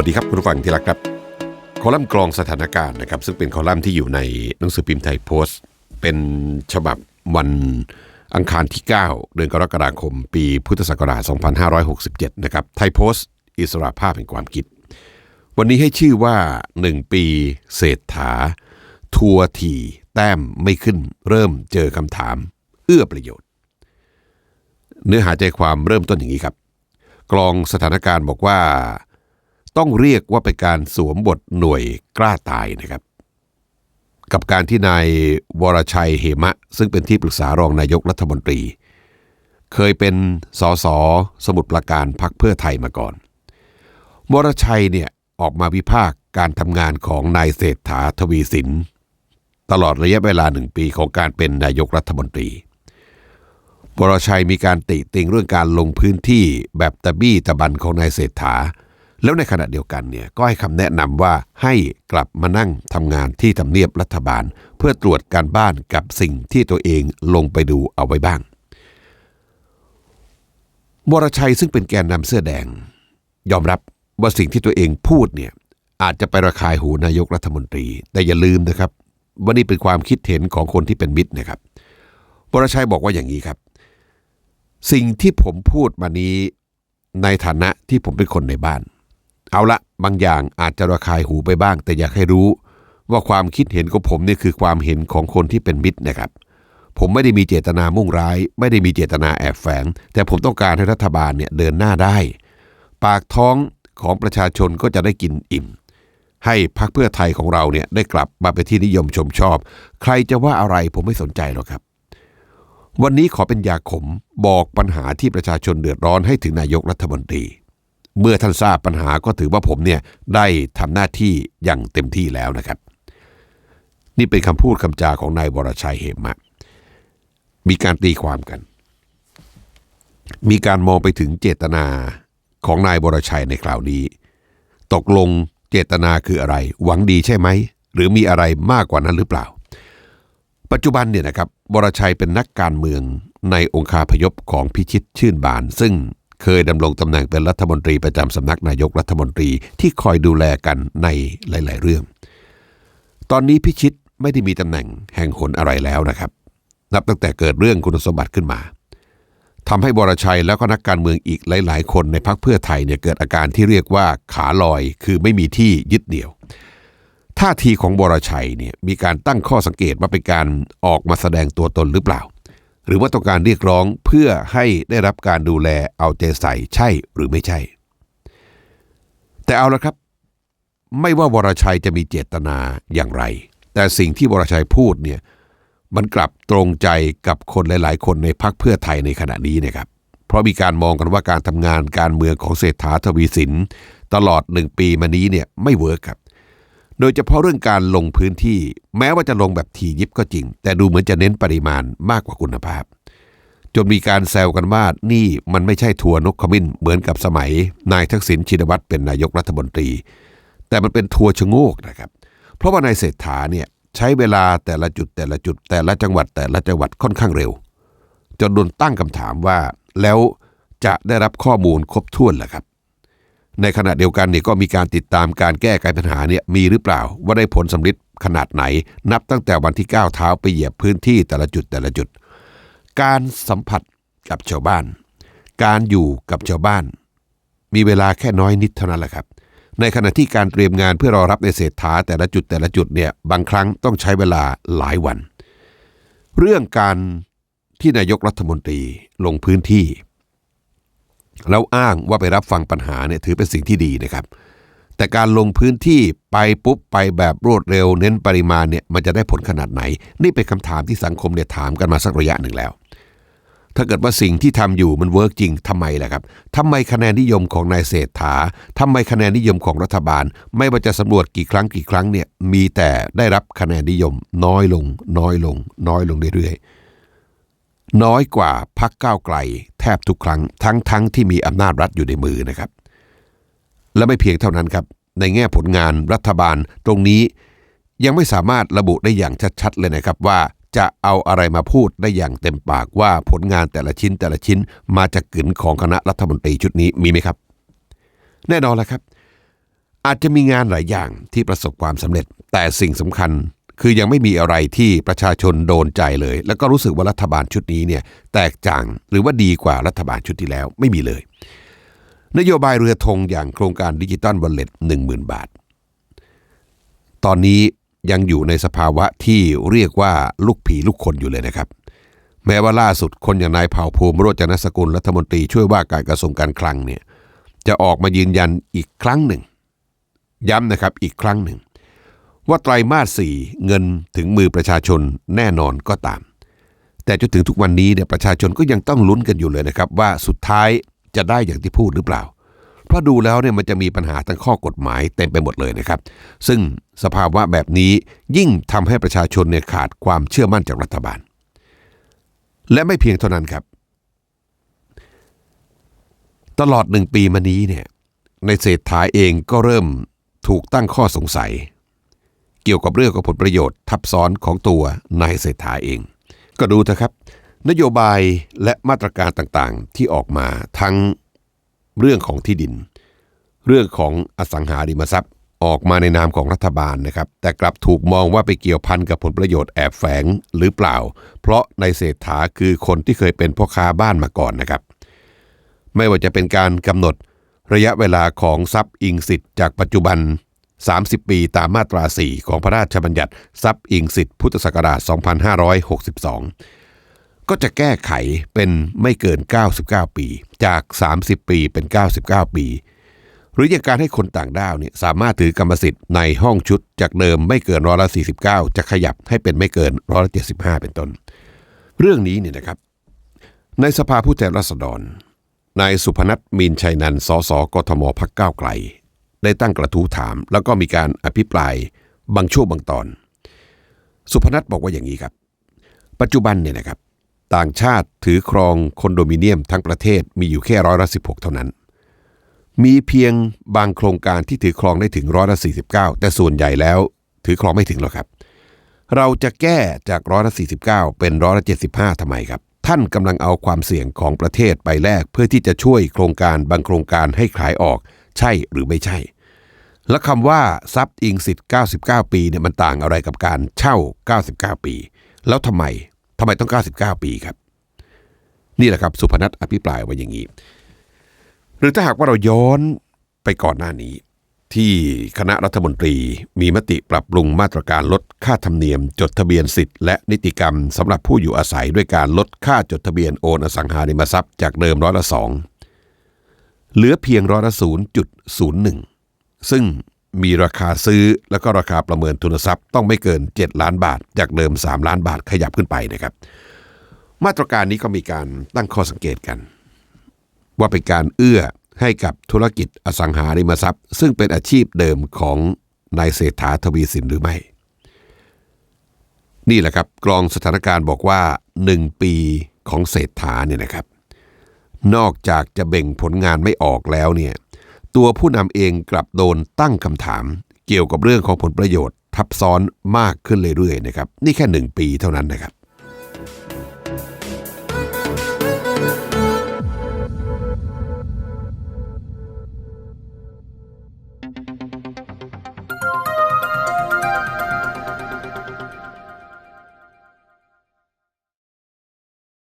วัสดีครับคุณผู้ฟังที่รักครับ คอลัมน์กรองสถานการณ์นะครับซึ่งเป็นคอลัมน์ที่อยู่ในหนังสือพิมพ์ไทยโพสต์ เป็นฉบับวันอังคารที่ 9 เดือนกรกฎาคม ปีพุทธศักราช 2567 นะครับไทยโพสต์ อิสระภาพแห่งความคิด วันนี้ให้ชื่อว่า 1 ปีเศรษฐา ทัวร์ทีแต้มไม่ขึ้น เริ่มเจอคำถาม เอื้อประโยชน์ เนื้อหาใจความเริ่มต้นอย่างนี้ครับ กรองสถานการณ์บอกว่า ต้องเรียกว่าเป็นการสวมบทหน่วยกล้าตายนะครับ กับการที่นายวรชัยเหมะ ซึ่งเป็นที่ปรึกษารองนายกรัฐมนตรี เคยเป็นสสสมุทรปราการพักเพื่อไทยมาก่อน วรชัยเนี่ยออกมาวิพากษ์การทำงานของนายเศรษฐาทวีสิน ตลอดระยะเวลาหนึ่งปีของการเป็นนายกรัฐมนตรีวรชัยมีการติติงเรื่องการลงพื้นที่แบบตะบี้ตะบันของนายเศรษฐา แล้วในขณะเดียวกันเนี่ยก็ให้คำแนะนำว่าให้กลับมานั่งทำงานที่ทำเนียบรัฐบาล เพื่อตรวจการบ้านกับสิ่งที่ตัวเองลงไปดูเอาไว้บ้างวรชัยซึ่งเป็นแกนนำเสื้อแดง ยอมรับว่าสิ่งที่ตัวเองพูดเนี่ยอาจจะไประคายหูนายกรัฐมนตรี แต่อย่าลืมนะครับว่านี่เป็นความคิดเห็นของคนที่เป็นมิตรนะครับวรชัยบอกว่าอย่างนี้ครับ สิ่งที่ผมพูดมานี้ในฐานะที่ผมเป็นคนในบ้าน เอาละบางอย่างอาจจะระคายหูไปบ้าง แต่อยากให้รู้ ว่าความคิดเห็นของผมนี่คือความเห็นของคนที่เป็นมิตรนะครับ ผมไม่ได้มีเจตนามุ่งร้าย ไม่ได้มีเจตนาแอบแฝง แต่ผมต้องการให้รัฐบาลเนี่ยเดินหน้าได้ ปากท้องของประชาชนก็จะได้กินอิ่ม ให้พักเพื่อไทยของเราเนี่ยได้กลับมาเป็นที่นิยมชมชอบ ใครจะว่าอะไรผมไม่สนใจหรอกครับ วันนี้ขอเป็นยาขมบอกปัญหาที่ประชาชนเดือดร้อนให้ถึงนายกรัฐมนตรี เมื่อท่านทราบปัญหาก็ถือว่าผมเนี่ยได้ทำหน้าที่อย่างเต็มที่แล้วนะครับ นี่เป็นคำพูดคำจาของนายวรชัยเหมะ มีการตีความกัน มีการมองไปถึงเจตนาของนายวรชัยในคราวนี้ ตกลงเจตนาคืออะไร หวังดีใช่ไหม หรือมีอะไรมากกว่านั้นหรือเปล่า ปัจจุบันเนี่ยนะครับวรชัยเป็นนักการเมืองในองคาพยพของพิชิตชื่นบาน ซึ่ง เคยดำรงตำแหน่งเป็นรัฐมนตรีประจำสำนักนายกรัฐมนตรีที่คอยดูแลกันในหลาย ๆ เรื่อง ตอนนี้พิชิตไม่ได้มีตำแหน่งแห่งหนอะไรแล้วนะครับ นับตั้งแต่เกิดเรื่องคุณสมบัติขึ้นมาทำให้บรชัยแล้วก็นักการเมืองอีกหลาย ๆ คนในพรรคเพื่อไทยเนี่ยเกิดอาการที่เรียกว่าขาลอยคือไม่มีที่ยึดเหนี่ยวท่าทีของบรชัยเนี่ยมีการตั้งข้อสังเกตว่าเป็นการออกมาแสดงตัวตนหรือเปล่า หรือว่าต้องการเรียกร้องเพื่อให้ได้รับการดูแลเอาใจใส่ใช่หรือไม่ใช่ แต่เอาละครับ ไม่ว่าวรชัยจะมีเจตนาอย่างไร แต่สิ่งที่วรชัยพูดเนี่ยมันกลับตรงใจกับคนหลาย ๆ คนในพรรคเพื่อไทยในขณะนี้นะครับ เพราะมีการมองกันว่าการทำงานการเมืองของเศรษฐาทวีสิน ตลอดหนึ่งปีมานี้เนี่ยไม่เวิร์กครับ โดยเฉพาะเรื่องการลงพื้นที่ แม้ว่าจะลงแบบทียิบก็จริง แต่ดูเหมือนจะเน้นปริมาณมากกว่าคุณภาพ จนมีการแซวกันว่านี่มันไม่ใช่ทัวร์นกขมิ้นเหมือนกับสมัย นายทักษิณชินวัตรเป็นนายกรัฐมนตรี แต่มันเป็นทัวร์ชะโงกนะครับ เพราะว่านายเศรษฐาเนี่ยใช้เวลาแต่ละจุดแต่ละจุดแต่ละจังหวัดแต่ละจังหวัดค่อนข้างเร็ว จนโดนตั้งคำถามว่า แล้วจะได้รับข้อมูลครบถ้วนหรือครับ ในขณะเดียวกันเนี่ยก็มีการติดตามการแก้ไขปัญหาเนี่ยมีหรือเปล่าว่าได้ผลสำเร็จขนาดไหน นับตั้งแต่วันที่ก้าวเท้าไปเหยียบพื้นที่แต่ละจุดแต่ละจุด การสัมผัสกับชาวบ้าน การอยู่กับชาวบ้าน มีเวลาแค่น้อยนิดเท่านั้นแหละครับ ในขณะที่การเตรียมงานเพื่อรอรับในเศรษฐาแต่ละจุดแต่ละจุดเนี่ยบางครั้งต้องใช้เวลาหลายวัน เรื่องการที่นายกรัฐมนตรีลงพื้นที่ แล้วอ้างว่าไปรับฟังปัญหาเนี่ยถือเป็นสิ่งที่ดีนะครับ แต่การลงพื้นที่ไปปุ๊บไปแบบรวดเร็ว เน้นปริมาณเนี่ยมันจะได้ผลขนาดไหน นี่เป็นคำถามที่สังคมเนี่ยถามกันมาสักระยะหนึ่งแล้ว ถ้าเกิดว่าสิ่งที่ทำอยู่มันเวิร์กจริงทำไมล่ะครับทำไมคะแนนนิยมของนายเศรษฐาทำไมคะแนนนิยมของรัฐบาล ไม่ว่าจะสำรวจกี่ครั้งกี่ครั้งเนี่ยมีแต่ได้รับคะแนนนิยม น้อยลง น้อยลง น้อยลงเรื่อยๆ น้อยกว่าพักก้าวไกล แทบทุกครั้งทั้งทั้งที่มีอำนาจรัฐอยู่ในมือนะครับ และไม่เพียงเท่านั้นครับ ในแง่ผลงานรัฐบาลตรงนี้ ยังไม่สามารถระบุได้อย่างชัดๆเลยนะครับว่าจะเอาอะไรมาพูดได้อย่างเต็มปากว่าผลงานแต่ละชิ้นแต่ละชิ้นมาจากกึนของคณะรัฐมนตรีชุดนี้มีไหมครับ แน่นอนแล้วครับ อาจจะมีงานหลายอย่างที่ประสบความสำเร็จ แต่สิ่งสำคัญ คือยังไม่มีอะไรที่ประชาชนโดนใจเลย แล้วก็รู้สึกว่ารัฐบาลชุดนี้เนี่ยแตกต่างหรือว่าดีกว่ารัฐบาลชุดที่แล้วไม่มีเลย นโยบายเรือธงอย่างโครงการดิจิตอลวอลเล็ตหนึ่งหมื่นบาท ตอนนี้ยังอยู่ในสภาวะที่เรียกว่าลูกผีลูกคนอยู่เลยนะครับ แม้ว่าล่าสุดคนอย่างนายเผ่าภูมิโรจนสกุลรัฐมนตรีช่วยว่าการกระทรวงการคลังเนี่ยจะออกมายืนยันอีกครั้งหนึ่ง ย้ำนะครับอีกครั้งหนึ่ง ว่าไตรมาสสี่เงินถึงมือประชาชนแน่นอนก็ตาม แต่จนถึงทุกวันนี้เนี่ยประชาชนก็ยังต้องลุ้นกันอยู่เลยนะครับ ว่าสุดท้ายจะได้อย่างที่พูดหรือเปล่า เพราะดูแล้วเนี่ยมันจะมีปัญหาทั้งข้อกฎหมายเต็มไปหมดเลยนะครับ ซึ่งสภาวะแบบนี้ยิ่งทำให้ประชาชนเนี่ยขาดความเชื่อมั่นจากรัฐบาล และไม่เพียงเท่านั้นครับ ตลอดหนึ่งปีมานี้เนี่ยในเศรษฐาเองก็เริ่มถูกตั้งข้อสงสัย เกี่ยวกับเรื่องของผลประโยชน์ทับซ้อนของตัวนายเศรษฐาเอง ก็ดูเถอะครับ นโยบายและมาตรการต่างๆ ที่ออกมาทั้งเรื่องของที่ดิน เรื่องของอสังหาริมทรัพย์ออกมาในนามของรัฐบาลนะครับ แต่กลับถูกมองว่าไปเกี่ยวพันกับผลประโยชน์แอบแฝงหรือเปล่า เพราะในายเศรษฐาคือคนที่เคยเป็นพ่อค้าบ้านมาก่อนนะครับ ไม่ว่าจะเป็นการกำหนดระยะเวลาของทรัพย์อิงสิทธิ์จากปัจจุบัน 30 ปีตามมาตรา 4 ของพระราชบัญญัติทรัพย์อิงสิทธิพุทธศักราช 2562 ก็จะแก้ไขเป็นไม่เกิน 99 ปี จาก 30 ปีเป็น 99 ปี หรืออย่างการให้คนต่างด้าวเนี่ยสามารถถือกรรมสิทธิ์ในห้องชุดจากเดิมไม่เกินร้อยละ49 จะขยับให้เป็นไม่เกินร้อยละ75 เป็นต้น เรื่องนี้เนี่ยนะครับ ในสภาผู้แทนราษฎรนายสุพนัทมีนชัยนันท์สสกทมพักก้าวไกล ได้ตั้งกระทู้ถาม แล้วก็มีการอภิปรายบางช่วงบางตอน สุพนัทบอกว่าอย่างนี้ครับ ปัจจุบันเนี่ยนะครับ ต่างชาติถือครองคอนโดมิเนียมทั้งประเทศมีอยู่แค่ร้อยละสิเท่านั้น มีเพียงบางโครงการที่ถือครองได้ถึงร้อยละ49แต่ส่วนใหญ่แล้วถือครองไม่ถึงหรอกครับ เราจะแก้จากร้อยละ49เป็นร้อยละ75ทำไมครับท่านกำลังเอาความเสี่ยงของประเทศไปแลกเพื่อที่จะช่วยโครงการบางโครงการให้ขายออก ใช่หรือไม่ใช่ และคำว่าทรัพย์อิงสิทธิ์ 99 ปีเนี่ยมันต่างอะไรกับการเช่า 99 ปี แล้วทำไมทำไมต้อง 99 ปีครับ นี่แหละครับสุพนัทอภิปรายไว้อย่างนี้ หรือถ้าหากว่าเราย้อนไปก่อนหน้านี้ ที่คณะรัฐมนตรีมีมติปรับปรุงมาตรการลดค่าธรรมเนียม จดทะเบียนสิทธิ์และนิติกรรมสำหรับผู้อยู่อาศัยด้วยการลดค่าจดทะเบียนโอนอสังหาริมทรัพย์จากเดิมร้อยละสอง เหลือเพียงร้อยละศูนย์จุดศูนย์หนึ่งซึ่งมีราคาซื้อแล้วก็ราคาประเมินทุนทรัพย์ต้องไม่เกิน 7 ล้านบาท จากเดิม 3 ล้านบาทขยับขึ้นไปนะครับ มาตรการนี้ก็มีการตั้งข้อสังเกตกัน ว่าเป็นการเอื้อให้กับธุรกิจอสังหาริมทรัพย์ ซึ่งเป็นอาชีพเดิมของนายเศรษฐาทวีสินหรือไม่ นี่แหละครับกรองสถานการณ์บอกว่า 1 ปีของเศรษฐาเนี่ยนะครับ นอกจากจะเบ่งผลงานไม่ออกแล้วเนี่ย ตัวผู้นำเองกลับโดนตั้งคำถาม เกี่ยวกับเรื่องของผลประโยชน์ ทับซ้อนมากขึ้นเรื่อยๆนะครับ นี่แค่หนึ่งปีเท่านั้นนะครับ